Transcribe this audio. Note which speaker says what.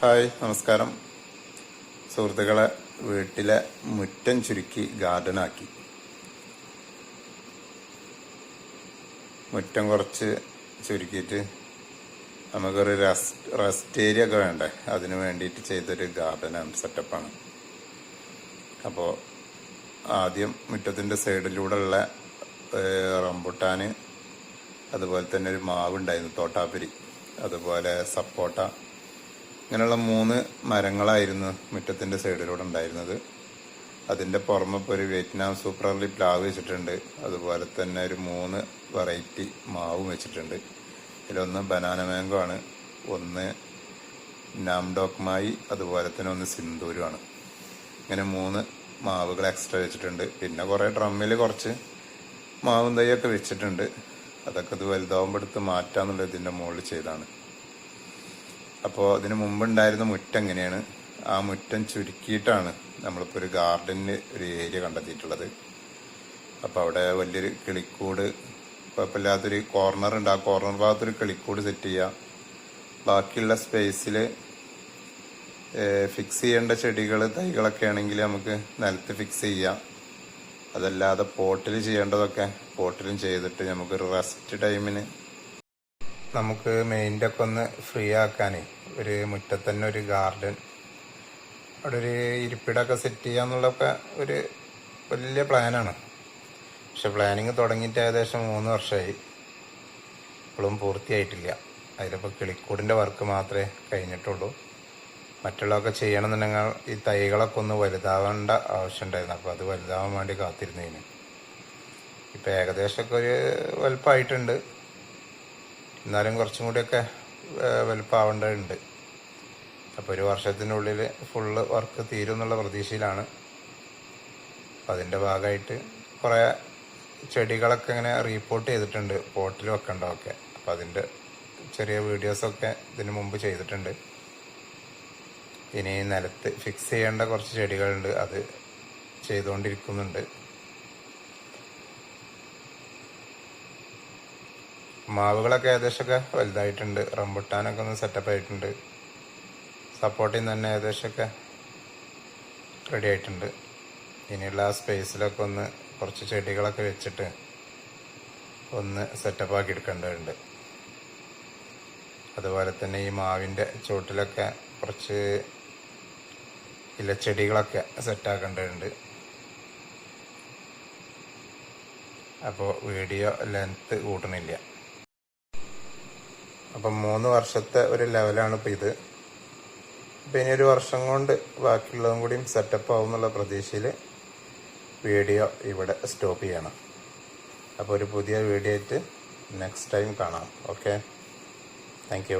Speaker 1: Hi നമസ്കാരം. സുഹൃത്തുക്കളെ വീട്ടിലെ മുറ്റം ചുരുക്കി ഗാർഡനാക്കി. മുറ്റം കുറച്ച് ചുരുക്കിയിട്ട് നമുക്കൊരു റെസ്റ്റ് റെസ്റ്റ് ഏരിയ ഒക്കെ വേണ്ടേ? അതിന് വേണ്ടിയിട്ട് ചെയ്തൊരു ഗാർഡനാണ് സെറ്റപ്പാണ് അപ്പോൾ ആദ്യം മുറ്റത്തിന്റെ സൈഡിലൂടെയുള്ള റംബുട്ടാന് അതുപോലെ തന്നെ ഒരു മാവ് ഉണ്ടായിരുന്നു തോട്ടാപ്പിരി. അതുപോലെ സപ്പോട്ട ഇങ്ങനെയുള്ള മൂന്ന് മരങ്ങളായിരുന്നു മുറ്റത്തിന്റെ സൈഡിലൂടെ ഉണ്ടായിരുന്നത്. അതിന്റെ പുറമെ ഇപ്പോൾ ഒരു വിയറ്റ്നാം സൂപ്പർ അർലി പ്ലാവ് വെച്ചിട്ടുണ്ട്. അതുപോലെ തന്നെ ഒരു മൂന്ന് വെറൈറ്റി മാവും വെച്ചിട്ടുണ്ട്. ഇതിലൊന്ന് ബനാന മാംഗോ ആണ് ഒന്ന് നാംഡോക്മായി അതുപോലെ തന്നെ ഒന്ന് സിന്ദൂരുമാണ് ഇങ്ങനെ മൂന്ന് മാവുകൾ എക്സ്ട്രാ വെച്ചിട്ടുണ്ട്. പിന്നെ കുറേ ഡ്രമ്മിൽ കുറച്ച് മാവും തൈയൊക്കെ വെച്ചിട്ടുണ്ട്. അതൊക്കെ ഇത് വലുതാവുമ്പോൾ എടുത്ത് മാറ്റാന്നുള്ള ഇതിന്റെ മുകളിൽ ചെയ്താണ് അപ്പോൾ അതിന് മുമ്പുണ്ടായിരുന്ന മുറ്റം എങ്ങനെയാണ്? ആ മുറ്റം ചുരുക്കിയിട്ടാണ് നമ്മളിപ്പോൾ ഒരു ഗാർഡനിൽ ഒരു ഏരിയ കണ്ടെത്തിയിട്ടുള്ളത്. അപ്പോൾ അവിടെ വലിയൊരു കിളിക്കൂട് കുഴപ്പമില്ലാത്തൊരു കോർണർ ഉണ്ട്. ആ കോർണർ ഭാഗത്തൊരു കിളിക്കൂട് സെറ്റ് ചെയ്യുക ബാക്കിയുള്ള സ്പേസിൽ ഫിക്സ് ചെയ്യേണ്ട ചെടികൾ തൈകളൊക്കെ ആണെങ്കിൽ നമുക്ക് നിലത്ത് ഫിക്സ് ചെയ്യാം. അതല്ലാതെ പോട്ടിൽ ചെയ്യേണ്ടതൊക്കെ പോട്ടിലും ചെയ്തിട്ട് നമുക്കൊരു റെസ്റ്റ് ടൈമിന് നമുക്ക് മെയിന്റെ ഒക്കെ ഒന്ന് ഫ്രീ ആക്കാനേ ഒരു മുറ്റത്ത് തന്നെ ഒരു ഗാർഡൻ. അവിടെ ഒരു ഇരിപ്പിടമൊക്കെ സെറ്റ് ചെയ്യാന്നുള്ളതൊക്കെ ഒരു വലിയ പ്ലാനാണ്. പക്ഷെ പ്ലാനിങ് തുടങ്ങിയിട്ട് ഏകദേശം മൂന്ന് വർഷമായി ഇപ്പോഴും പൂർത്തിയായിട്ടില്ല. അതിലിപ്പോൾ കിളിക്കൂടിന്റെ വർക്ക് മാത്രമേ കഴിഞ്ഞിട്ടുള്ളൂ. മറ്റുള്ളതൊക്കെ ചെയ്യണമെന്നുണ്ടെങ്കിൽ ഈ തൈകളൊക്കെ ഒന്ന് വലുതാവേണ്ട ആവശ്യമുണ്ടായിരുന്നു. അപ്പോൾ അത് വലുതാവാൻ വേണ്ടി കാത്തിരുന്നതിന് ഇപ്പോൾ ഏകദേശമൊക്കെ ഒരു വലുപ്പമായിട്ടുണ്ട്. എന്നാലും കുറച്ചും കൂടിയൊക്കെ വലുപ്പമാവേണ്ടതുണ്ട് അപ്പോൾ ഒരു വർഷത്തിനുള്ളിൽ ഫുള്ള് വർക്ക് തീരും എന്നുള്ള പ്രതീക്ഷയിലാണ്. അപ്പം അതിന്റെ ഭാഗമായിട്ട് കുറേ ചെടികളൊക്കെ ഇങ്ങനെ റീപ്പോർട്ട് ചെയ്തിട്ടുണ്ട് പോട്ടിൽ വെക്കേണ്ടതൊക്കെ. അപ്പം അതിന്റെ ചെറിയ വീഡിയോസൊക്കെ ഇതിനു മുമ്പ് ചെയ്തിട്ടുണ്ട്. ഇനി നിലത്ത് ഫിക്സ് ചെയ്യേണ്ട കുറച്ച് ചെടികളുണ്ട് അത് ചെയ്തുകൊണ്ടിരിക്കുന്നുണ്ട്. മാവുകളൊക്കെ ഏകദേശമൊക്കെ വലുതായിട്ടുണ്ട്. റംബുട്ടാനൊക്കെ ഒന്ന് സെറ്റപ്പ് ആയിട്ടുണ്ട്. സപ്പോർട്ടിൽ തന്നെ ഏകദേശമൊക്കെ റെഡി ആയിട്ടുണ്ട്. ഇനിയുള്ള ആ സ്പേസിലൊക്കെ ഒന്ന് കുറച്ച് ചെടികളൊക്കെ വെച്ചിട്ട് ഒന്ന് സെറ്റപ്പ് ആക്കി എടുക്കേണ്ടതുണ്ട്. അതുപോലെ തന്നെ ഈ മാവിന്റെ ചുവട്ടിലൊക്കെ കുറച്ച് ഇലച്ചെടികളൊക്കെ സെറ്റാക്കേണ്ടതുണ്ട് അപ്പോൾ വീഡിയോ ലെങ്ത്ത് കൂട്ടണില്ല. അപ്പം മൂന്ന് വർഷത്തെ ഒരു ലെവലാണ് ഇപ്പോൾ ഇത്. അപ്പം ഇനി ഒരു വർഷം കൊണ്ട് ബാക്കിയുള്ളതും കൂടിയും സെറ്റപ്പ് ആവും എന്നുള്ള പ്രതീക്ഷയിൽ വീഡിയോ ഇവിടെ സ്റ്റോപ്പ് ചെയ്യണം. അപ്പോൾ ഒരു പുതിയ വീഡിയോ ആയിട്ട് നെക്സ്റ്റ് ടൈം കാണാം. Okay thank